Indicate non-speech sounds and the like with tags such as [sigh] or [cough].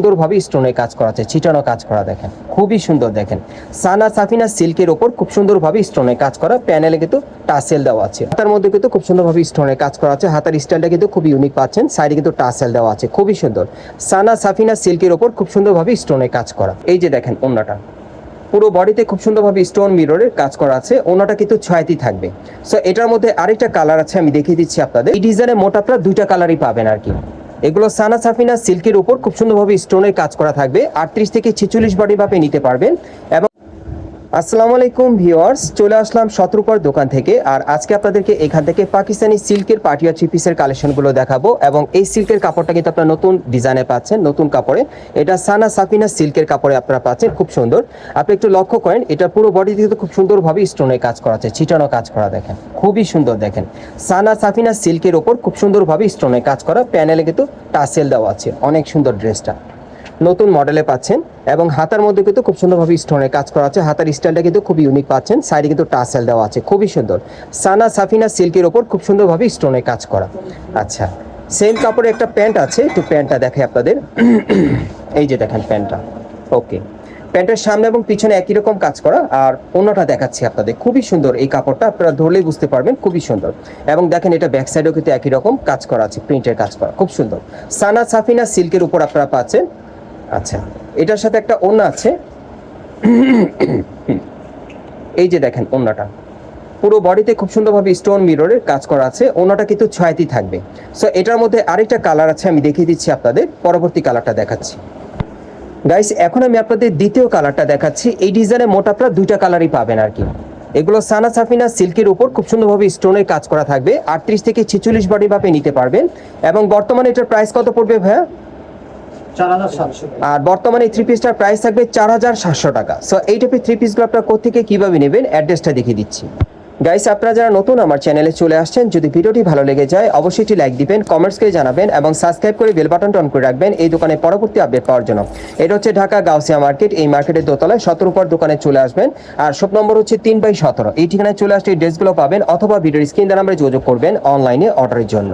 সুন্দরভাবে স্টোনের কাজ করা আছে ছিটানো কাজ করা দেখেন, খুবই সুন্দর দেখেন। সানা সাফিনা সিল্কের ওপর খুব সুন্দরভাবে স্টোনের কাজ করা, প্যানেলে কিন্তু টাসেল দেওয়া আছে। হাতার মধ্যে কিন্তু খুব সুন্দরভাবে স্টোনের কাজ করা আছে, হাতার স্টাইলটা কিন্তু খুবই ইউনিক পাচ্ছেন সাইডে কিন্তু টাসেল দেওয়া আছে, খুবই সুন্দর। সানা সাফিনা সিল্কের ওপর খুব সুন্দরভাবে স্টোনের কাজ করা। এই যে দেখেন অন্যটা পুরো বডিতে খুব সুন্দরভাবে স্টোন মিররের কাজ করা আছে ওনাটা কিন্তু ছয়টি থাকবে। সো এটার মধ্যে আরেকটা কালার আছে, আমি দেখিয়ে দিচ্ছি আপনাদের। এই ডিজাইনে মোট আপনারা দুইটা কালারই পাবেন আর কি। এগুলো সানা সাফিনা সিল্কের উপর খুব সুন্দরভাবে স্টোনের কাজ করা থাকবে। আটত্রিশ থেকে ছেচল্লিশ বডি ভাবে নিতে পারবেন এবং আসসালামু আলাইকুম ভিউয়ার্স, চলে আসলাম শত্রুকর দোকান থেকে। আর আজকে আপনাদেরকে এখান থেকে পাকিস্তানি সিল্কের পাটিয়া থ্রি পিসের কালেকশনগুলো দেখাবো এবং এই সিল্কের কাপড়টা কিন্তু আপনারা নতুন ডিজাইনে পাচ্ছেন, নতুন কাপড়ে। এটা সানা সাফিনা সিল্কের কাপড়ে আপনারা পাচ্ছেন, খুব সুন্দর। আপনি একটু লক্ষ্য করেন, এটা পুরো বডি কিন্তু খুব সুন্দরভাবে স্টোনের কাজ করা আছে ছিটানো কাজ করা দেখেন, খুবই সুন্দর দেখেন। সানা সাফিনা সিল্কের ওপর খুব সুন্দরভাবে স্টোনের কাজ করা, প্যানেলে কিন্তু টাসেল দেওয়া আছে, অনেক সুন্দর ড্রেসটা নতুন মডেলে পাচ্ছেন এবং হাতার মধ্যে কিন্তু খুব সুন্দরভাবে স্টোনের কাজ করা আছে। হাতার স্টাইলটা কিন্তু খুবই ইউনিক পাচ্ছেন। সাইডে কিন্তু টাসেল দেওয়া আছে। খুবই সুন্দর। সানা সাফিনা সিল্কের ওপর খুব সুন্দরভাবে স্টোনের কাজ করা। আচ্ছা সেম কাপড়ে একটা প্যান্ট আছে। একটু প্যান্টটা দেখে আপনাদের। [clears throat] এই যে দেখেন প্যান্টটা ওকে প্যান্টের সামনে এবং পিছনে একই রকম কাজ করা। আর অন্যটা দেখাচ্ছি আপনাদের। খুবই সুন্দর এই কাপড়টা। আপনারা ধরলেই বুঝতে পারবেন, খুবই সুন্দর। এবং দেখেন এটা ব্যাক সাইডেও কিন্তু একই রকম কাজ করা আছে। প্রিন্টের কাজ করা। খুব সুন্দর। সানা সাফিনা সিল্কের উপর আপনারা পাচ্ছেন। আচ্ছা এটার সাথে একটা ওন্না আছে। এই যে দেখেন ওন্নাটা পুরো বডিতে খুব সুন্দরভাবে স্টোন মিররের কাজ করা আছে। ওনাটা কিন্তু ছয়টি থাকবে। সো এটার মধ্যে আরেকটা কালার আছে, আমি দেখিয়ে দিচ্ছি আপনাদের। পরবর্তী কালারটা দেখাচ্ছি। গাইস এখন আমি আপনাদের দ্বিতীয় কালারটা দেখাচ্ছি। এই ডিজাইনে মোট আপনারা দুইটা কালারই পাবেন আর কি। এগুলো সানা সাফিনা সিল্কের উপর খুব সুন্দরভাবে স্টোনের কাজ করা থাকবে। আটত্রিশ থেকে ছেচল্লিশ বডি মাপে নিতে পারবেন। এবং বর্তমানে এটার প্রাইস কত পড়বে ভাইয়া? আর বর্তমানে থ্রি পিসটার প্রাইস থাকবে চার হাজার সাতশো টাকা। সো এই টাইপের থ্রি পিসগুলো আপনার কোথেকে কীভাবে নেবেন? অ্যাড্রেসটা দেখিয়ে দিচ্ছি। গাইস আপনারা যারা নতুন আমার চ্যানেলে চলে আসছেন, যদি ভিডিওটি ভালো লেগে যায়, অবশ্যই একটি লাইক দিবেন কমেন্টস করে জানাবেন, এবং সাবস্ক্রাইব করে বেল বাটনটা অন করে রাখবেন। এই দোকানে পরবর্তী আপডেট পাওয়ার জন্য। এটা হচ্ছে ঢাকা গাউসিয়া মার্কেট এই মার্কেটের দোতলায় সতেরো পর দোকানে চলে আসবেন। আর সব নম্বর হচ্ছে তিন বাই সতেরো। এই ঠিকানায় চলে আসলে এই ড্রেসগুলো পাবেন, অথবা ভিডিওর স্ক্রিন নাম্বারে যোগাযোগ করবেন অনলাইনে অর্ডারের জন্য।